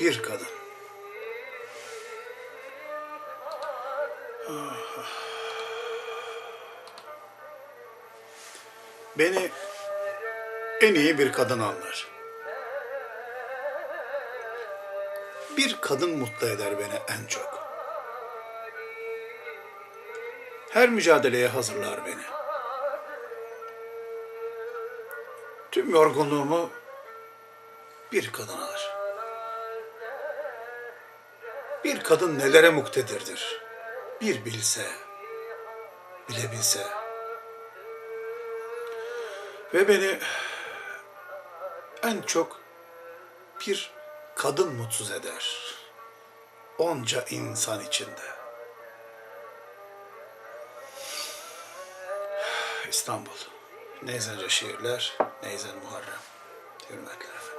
bir kadın. Beni en iyi bir kadın anlar. Bir kadın mutlu eder beni en çok. Her mücadeleye hazırlar beni. Tüm yorgunluğumu bir kadın alır. Bir kadın nelere muktedirdir. Bir bilse, bilebilse. Ve beni en çok bir kadın mutsuz eder. Onca insan içinde. İstanbul. Neyzence şiirler, Neyzen Muharrem. Hürmetler.